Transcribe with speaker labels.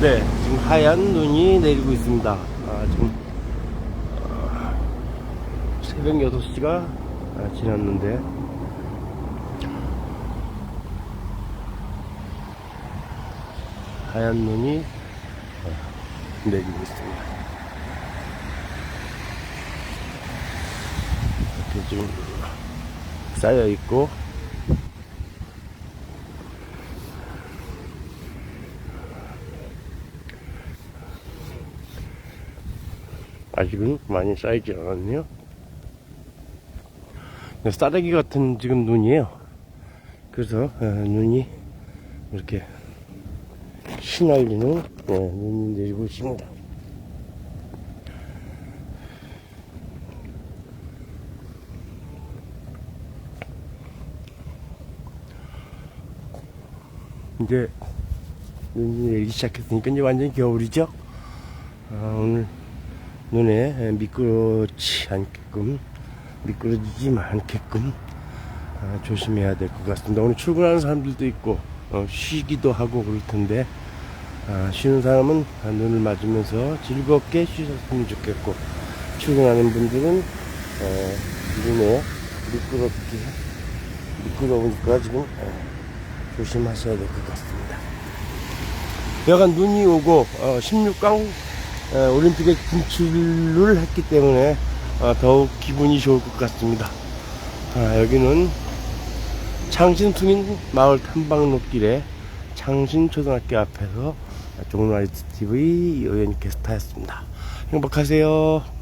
Speaker 1: 네, 지금 하얀 눈이 내리고 있습니다. 아, 지금 어, 새벽 6시가 아, 지났는데 하얀 눈이 어, 내리고 있습니다. 이렇게 지금 쌓여 있고 아직은 많이 쌓이지 않았네요. 네, 싸대기 같은 지금 눈이에요. 그래서 어, 눈이 이렇게 휘날리는 네, 눈이 내리고 있습니다. 이제 눈이 내리기 시작했으니까 이제 완전 겨울이죠. 아, 오늘 눈에 미끄러지 않게끔 미끄러지지 않게끔 아, 조심해야 될 것 같습니다. 오늘 출근하는 사람들도 있고 어, 쉬기도 하고 그럴 텐데 아, 쉬는 사람은 아, 눈을 맞으면서 즐겁게 쉬셨으면 좋겠고 출근하는 분들은 어, 눈에 미끄럽게 미끄러우니까 지금 어, 조심하셔야 될 것 같습니다. 여간 눈이 오고 어, 16강 어, 올림픽에 진출을 했기 때문에 어, 더욱 기분이 좋을 것 같습니다. 아, 여기는 창신 퉁인 마을 탐방로길에 창신 초등학교 앞에서 종로라이트 TV 여행 게스트였습니다. 행복하세요.